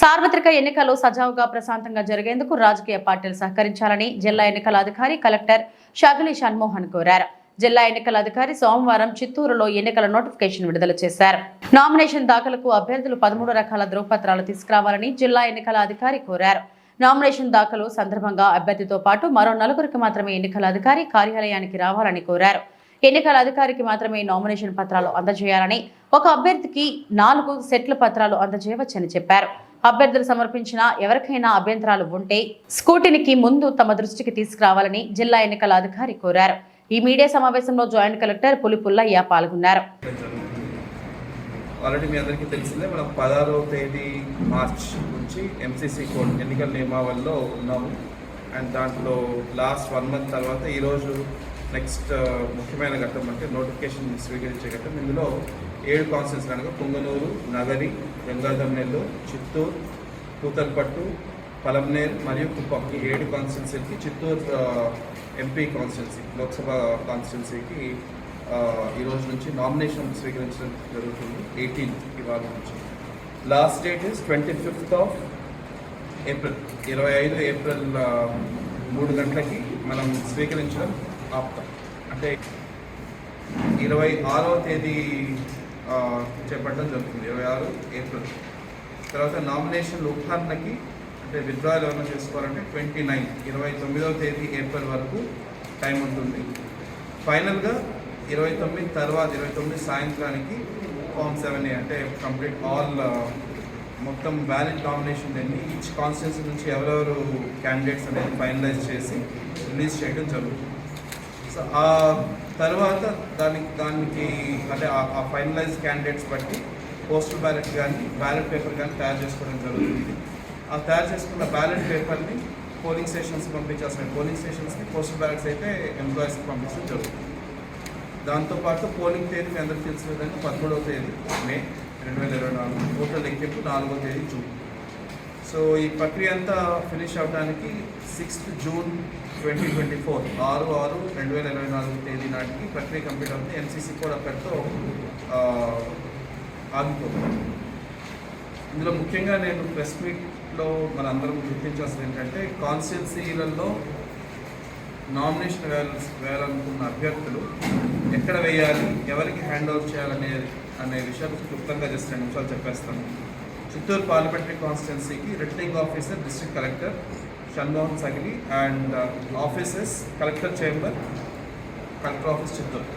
సార్వత్రిక ఎన్నికలు సజావుగా ప్రశాంతంగా జరిగేందుకు రాజకీయ పార్టీలు సహకరించాలని జిల్లా ఎన్నికల అధికారి కలెక్టర్ షగలి షణ్మోహన్ కోరారు. జిల్లా ఎన్నికల అధికారి సోమవారం చిత్తూరులో ఎన్నికల నోటిఫికేషన్ విడుదల చేశారు. నామినేషన్ దాఖలకు అభ్యర్థులు పదమూడు రకాల ధృవపత్రాలు తీసుకురావాలని జిల్లా ఎన్నికల అధికారి కోరారు. నామినేషన్ దాఖలు సందర్భంగా అభ్యర్థితో పాటు మరో నలుగురికి మాత్రమే ఎన్నికల అధికారి కార్యాలయానికి రావాలని కోరారు. ఎన్నికల అధికారికి మాత్రమే నామినేషన్ పత్రాలు అందజేయాలని ఒక అభ్యర్థికి నాలుగు సెట్ల పత్రాలు అందజేయవచ్చని చెప్పారు. అభ్యర్థులు సమర్పించిన ఎవరికైనా అభ్యంతరాలు ఉంటే స్కూటీనికి ముందు తమ దృష్టికి తీసుకురావాలని జిల్లా ఎన్నికల అధికారి కోరారు. ఈ మీడియా సమావేశంలో జాయింట్ కలెక్టర్ పులిపుల్లయ్య పాల్గొన్నారు. ఆల్రెడీ మీ అందరికీ తెలిసిందే మనం పదహారవ తేదీ మార్చ్ నుంచి ఎంసీసీ కోడ్ ఎన్నికల నియమావళిలో ఉన్నాము. అండ్ దాంట్లో లాస్ట్ వన్ మంత్ తర్వాత ఈరోజు నెక్స్ట్ ముఖ్యమైన ఘట్టం అంటే నోటిఫికేషన్ స్వీకరించే ఘట్టం ఇందులో ఏడు కాన్స్టెన్స్ కనుక పొంగనూరు నగరి గంగాధర్ నెల్లూరు చిత్తూరు కూతల్పట్టు పలంనేర్ మరియు కుప్పం ఈ ఏడు కాన్స్టిట్యున్సీకి చిత్తూరు ఎంపీ కాన్స్టిట్యున్సీ లోక్సభ కాన్స్టిట్యున్సీకి ఈరోజు ఈ రోజు నుంచి నామినేషన్ స్వీకరించడం జరుగుతుంది ఎయిటీన్ ఇవాళ నుంచి. Last date is twenty fifth of April. ఇరవై ఐదు ఏప్రిల్ మూడు గంటలకి మనం స్వీకరించడం ఆపుతాం. అంటే ఇరవై ఆరవ తేదీ చేపట్టడం జరుగుతుంది. ఇరవై ఆరు ఏప్రిల్. తర్వాత నామినేషన్ ఉత్పన్నకి అంటే విత్డ్రాయల్ ఏమైనా చేసుకోవాలంటే ట్వంటీ నైన్ ఇరవై తొమ్మిదవ తేదీ ఏప్రిల్ వరకు టైం ఉంటుంది. ఫైనల్గా ఇరవై తొమ్మిది తర్వాత ఇరవై తొమ్మిది సాయంత్రానికి ఫామ్ సెవెన్ ఏ అంటే కంప్లీట్ ఆల్ మొత్తం వ్యాలిడ్ నామినేషన్ అన్ని ఈచ్ కాన్స్టిట్యూన్సీ నుంచి ఎవరెవరు క్యాండిడేట్స్ అనేది ఫైనలైజ్ చేసి రిలీజ్ చేయడం జరుగుతుంది. ఆ తర్వాత దానికి దానికి అంటే ఆ- ఆ ఫైనలైజ్ క్యాండిడేట్స్ బట్టి పోస్టల్ బ్యాలెట్ కానీ బ్యాలెట్ పేపర్ కానీ తయారు చేసుకోవడం జరుగుతుంది. ఆ తయారు చేసుకున్న బ్యాలెట్ పేపర్ని పోలింగ్ స్టేషన్స్ పంపించాల్సిన పోలింగ్ స్టేషన్స్కి పోస్టల్ బ్యాలెట్స్ అయితే ఎంప్లాయీస్కి పంపించడం జరుగుతుంది. దాంతోపాటు పోలింగ్ తేదీ మీ అందరికీ తెలిసిన విధంగా పదమూడవ తేదీ మే రెండు వేల ఇరవై నాలుగు ఓట్ల లెక్కింపు నాలుగో తేదీ జూన్. సో ఈ ప్రక్రియ అంతా ఫినిష్ అవడానికి sixth June twenty twenty four ఆరు ఆరు రెండు వేల ఇరవై నాలుగు తేదీ నాటికి ప్రక్రియ కంప్లీట్ అవుతుంది. ఎంసీసీ కూడా అక్కడితో ఆగిపోతుంది. ఇందులో ముఖ్యంగా నేను ప్రెస్ మీట్లో మన అందరం గుర్తించాల్సింది ఏంటంటే కాన్స్టిట్యున్సీలలో నామినేషన్ వేయాల్సి వేయాలనుకున్న అభ్యర్థులు ఎక్కడ వేయాలి ఎవరికి హ్యాండ్ ఓవర్ చేయాలనే అనే విషయాలు క్లుప్తంగా జస్ట్ రెండు నిమిషాలు చెప్పేస్తాను. చిత్తూరు పార్లమెంటరీ కాన్స్టిట్యున్సీకి returning officer district collector Shanmohan Sagili and uh, offices collector chamber collector office Chittoor.